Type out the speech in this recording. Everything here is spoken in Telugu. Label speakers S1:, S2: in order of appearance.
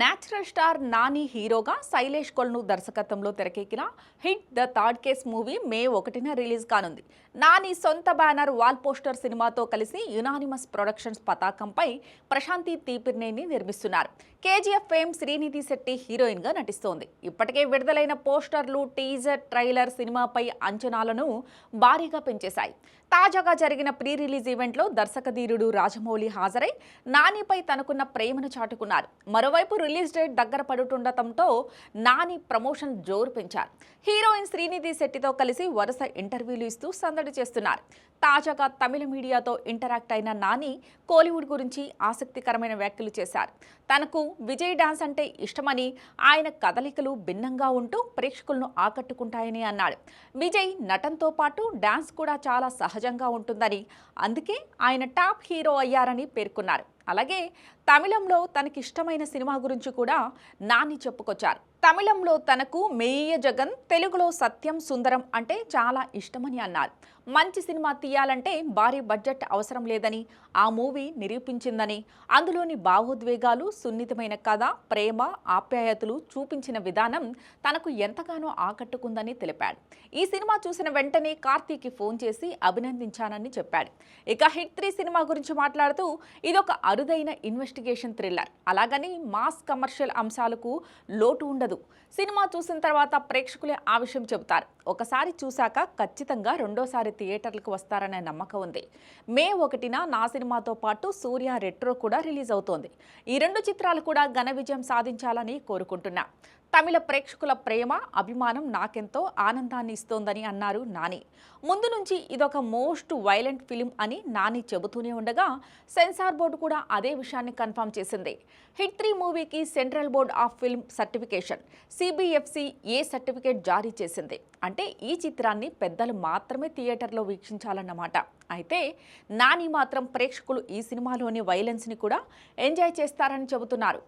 S1: న్యాచురల్ స్టార్ నాని హీరోగా శైలేష్ కొల్ను దర్శకత్వంలో తెరకెక్కిన hit the third case movie May ఒకటిన రిలీజ్ కానుంది. నాని సొంత బ్యానర్ వాల్ పోస్టర్ సినిమాతో కలిసి యునానిమస్ ప్రొడక్షన్స్ పతాకంపై ప్రశాంతి తీపిర్నేని నిర్మిస్తున్నారు. కేజీఎఫ్ ఫేమ్ శ్రీనిధి శెట్టి హీరోయిన్గా నటిస్తోంది. ఇప్పటికే విడుదలైన పోస్టర్లు టీజర్ ట్రైలర్ సినిమాపై అంచనాలను భారీగా పెంచేశాయి. తాజాగా జరిగిన ప్రీ రిలీజ్ ఈవెంట్లో దర్శకధీరుడు రాజమౌళి హాజరై నానిపై తనకున్న ప్రేమను చాటుకున్నారు. మరోవైపు రిలీజ్ డేట్ దగ్గర పడుతుండటంతో నాని ప్రమోషన్ జోరు పెంచారు. హీరోయిన్ శ్రీనిధి శెట్టితో కలిసి వరుస ఇంటర్వ్యూలు ఇస్తూ సందడి చేస్తున్నారు. తాజాగా తమిళ మీడియాతో ఇంటరాక్ట్ అయిన నాని కోలీవుడ్ గురించి ఆసక్తికరమైన వ్యాఖ్యలు చేశారు. తనకు విజయ్ డాన్స్ అంటే ఇష్టమని ఆయన కదలికలు భిన్నంగా ఉంటూ ప్రేక్షకులను ఆకట్టుకుంటాయని అన్నాడు. విజయ్ నటంతో పాటు డాన్స్ కూడా చాలా సహజంగా ఉంటుందని అందుకే ఆయన టాప్ హీరో అయ్యారని పేర్కొన్నారు. అలాగే తమిళంలో తనకిష్టమైన సినిమా గురించి కూడా నాని చెప్పుకొచ్చారు. తమిళంలో తనకు మేయ జగన్ తెలుగులో సత్యం సుందరం అంటే చాలా ఇష్టమని అన్నారు. మంచి సినిమా తీయాలంటే భారీ బడ్జెట్ అవసరం లేదని ఆ మూవీ నిరూపించిందని అందులోని భావోద్వేగాలు సున్నితమైన కథ ప్రేమ ఆప్యాయతలు చూపించిన విధానం తనకు ఎంతగానో ఆకట్టుకుందని తెలిపాడు. ఈ సినిమా చూసిన వెంటనే కార్తీకి ఫోన్ చేసి అభినందించానని చెప్పాడు. ఇక హిట్ త్రీ సినిమా గురించి మాట్లాడుతూ ఇదొక అరుదైన ఇన్వెస్టిగేషన్ థ్రిల్లర్ అలాగని మాస్ కమర్షియల్ అంశాలకు లోటు ఉండదు. సినిమా చూసిన తర్వాత ప్రేక్షకులే ఆ విషయం చెబుతారు. ఒకసారి చూశాక ఖచ్చితంగా రెండోసారి థియేటర్లకు వస్తారనే నమ్మకం ఉంది. మే ఒకటిన నా సినిమాతో పాటు సూర్య రెట్రో కూడా రిలీజ్ అవుతోంది. ఈ రెండు చిత్రాలు కూడా ఘన విజయం సాధించాలని కోరుకుంటున్నా. తమిళ ప్రేక్షకుల ప్రేమ అభిమానం నాకెంతో ఆనందాన్ని ఇస్తోందని అన్నారు నాని. ముందు నుంచి ఇదొక మోస్ట్ వైలెంట్ ఫిలిం అని నాని చెబుతూనే ఉండగా సెన్సార్ బోర్డు కూడా అదే విషయాన్ని కన్ఫర్మ్ చేసింది. హిట్ త్రీ మూవీకి central board of film certification CBFC A certificate జారీ చేసింది? అంటే ఈ చిత్రాన్ని పెద్దలు మాత్రమే థియేటర్లో వీక్షించాలన్నమాట. అయితే నాని మాత్రం ప్రేక్షకులు ఈ సినిమాలోని వైలెన్స్ని కూడా ఎంజాయ్ చేస్తారని చెబుతున్నారు.